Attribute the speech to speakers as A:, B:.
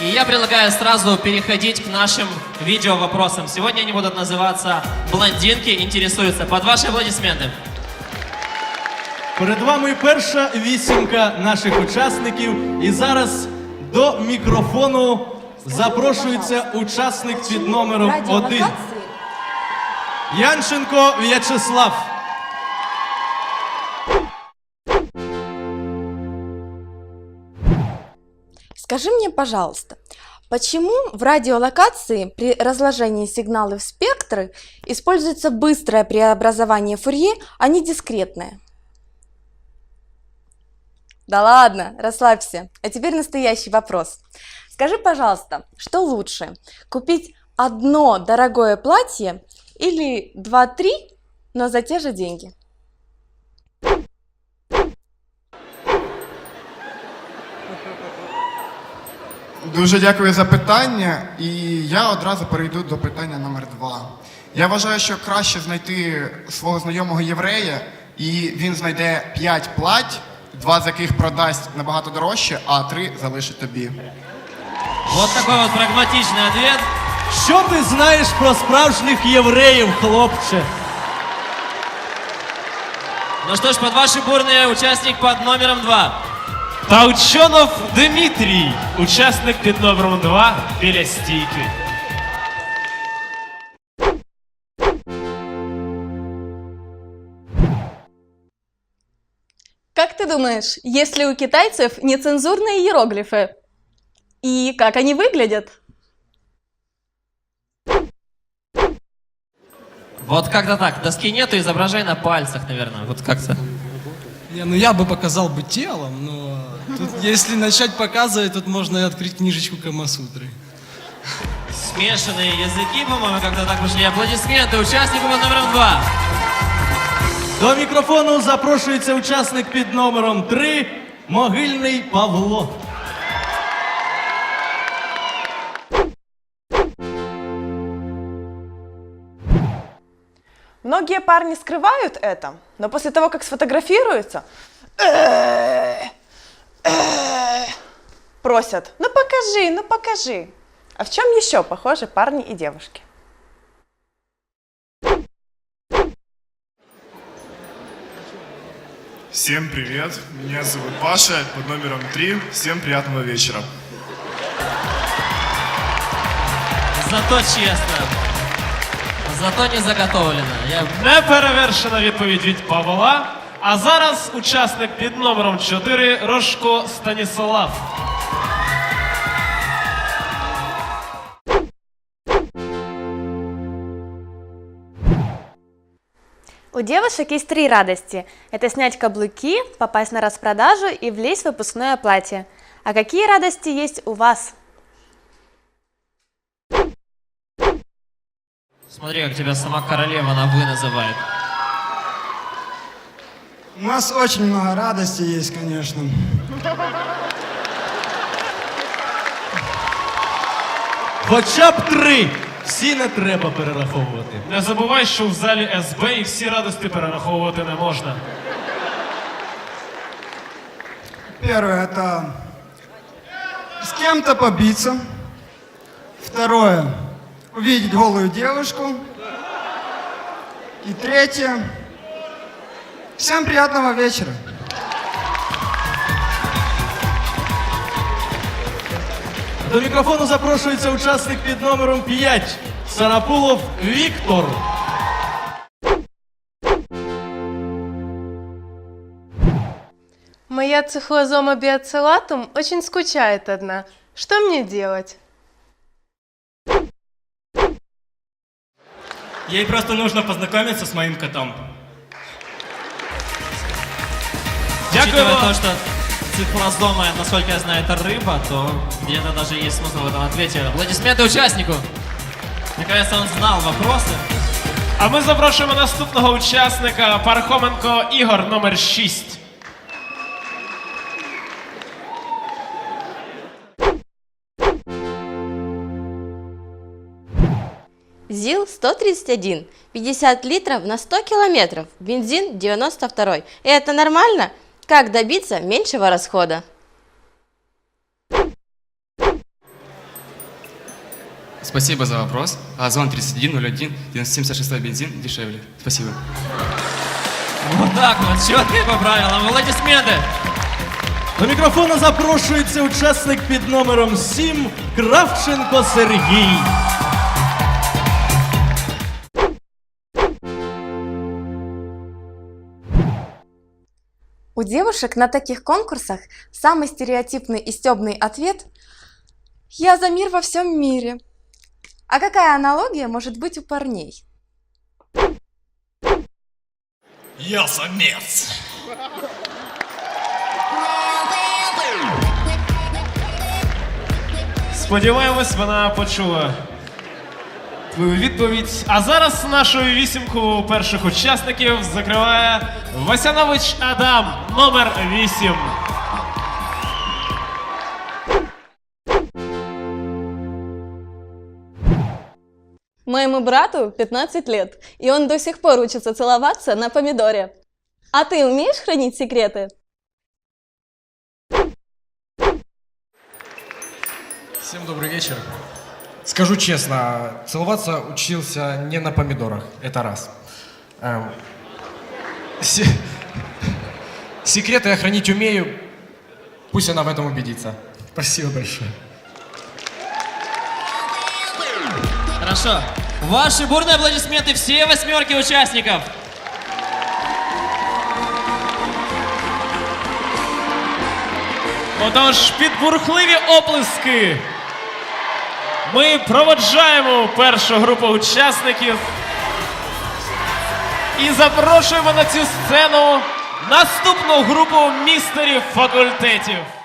A: И я предлагаю сразу переходить к нашим видео-вопросам. Сегодня они будут называться «Блондинки интересуются». Под ваши аплодисменты.
B: Перед вами перша вісімка наших учасників. І зараз до мікрофону запрошується учасник під номером один. Янченко В'ячеслав.
C: Скажи мне, пожалуйста, почему в радиолокации при разложении сигнала в спектры используется быстрое преобразование Фурье, а не дискретное? Да ладно, расслабься. А теперь настоящий вопрос. Скажи, пожалуйста, что лучше, купить одно дорогое платье или два-три, но за те же деньги?
D: Дуже дякую за питання. І я одразу перейду до питання номер два. Я вважаю, що краще знайти свого знайомого єврея, і він знайде п'ять плать, два з яких продасть набагато дорожче, а три залишить тобі.
A: Вот такой вот прагматичный ответ.
B: Що ти знаєш про справжніх євреїв, хлопче?
A: Ну что ж, под ваши бурные участник под номером два.
E: Таучонов Дмитрій, учасник під номером 2 біля стійки.
C: Как ты думаешь, есть ли у китайцев нецензурные иероглифы? И как они выглядят?
A: Вот как-то так. Доски нету, изображай на пальцах, наверное. Вот как-то.
F: Не, ну я бы показал бы телом, но тут, если начать показывать, тут можно и открыть книжечку Камасутры.
A: Смешанные языки, по-моему, как-то так пошли. Аплодисменты участнику под номером два.
B: До мікрофону запрошується учасник під номером 3 Могильний Павло.
G: Многие парни скрывают это, но после того, как сфотографируются, э, э, просят, ну покажи, ну покажи. А в чем еще похожи парни и девушки?
H: Всем привет, меня зовут Паша, под номером 3. Всем приятного вечера.
A: Зато честно. Зато не заготовлено. Я...
E: Неперевершена відповідь від Павла. А зараз учасник під номером 4 Рожко Станіслав.
I: У девушек есть три радости. Это снять каблуки, попасть на распродажу и влезть в выпускное платье. А какие радости есть у вас?
A: Смотри, как тебя сама королева на «вы» называет.
J: У нас очень много радости есть, конечно.
B: Хоча б три. Всі не треба перераховувати.
E: Не забувай, що в залі СБ і всі радості перераховувати не можна.
J: Первое – это с кем-то побиться. Второе – увидеть голую девушку. И третье – всем приятного вечера.
B: До мікрофону запрошується учасник під номером 5 Сарапулов Віктор.
K: Моя цихлозома биоцелатум очень скучает одна. Что мне делать?
F: Ей просто нужно познакомиться с моим котом.
A: Учитывая
E: Дякуємо.
A: то, что цифлозома, насколько я знаю, это рыба, то где-то даже есть смысл в этом ответе. Аплодисменты участнику. Наконец-то он знал вопросы.
E: А ми запрошуємо наступного учасника Пархоменко Ігор номер 6.
I: ЗИЛ-131, 50 литров на 100 километров, бензин 92. И это нормально? Как добиться меньшего расхода?
J: Спасибо за вопрос. Озон 3101, 76 бензин дешевле. Спасибо.
A: Вот так вот, четко и по правилам. Аплодисменты.
B: До мікрофону запрошується учасник під номером 7 Кравченко Сергій.
C: У девушек на таких конкурсах самый стереотипный и стебный ответ «Я за мир во всем мире». А какая аналогия может быть у парней?
H: Я самец.
E: Сподіваємось, вона почула твою відповідь. А зараз нашу вісімку перших учасників закриває Васянович Адам, номер 8.
L: Моему брату 15 лет, и он до сих пор учится целоваться на помидоре. А ты умеешь хранить секреты?
F: Всем добрый вечер. Скажу честно, целоваться учился не на помидорах, это раз. Эм, се- Секреты я хранить умею, пусть она в этом убедится. Спасибо большое.
A: Хорошо. Ваши бурные аплодисменты все восьмерки участников.
E: Отож, під бурхливі оплески ми проводжаємо першу групу учасників і запрошуємо на цю сцену наступну групу містерів факультетів.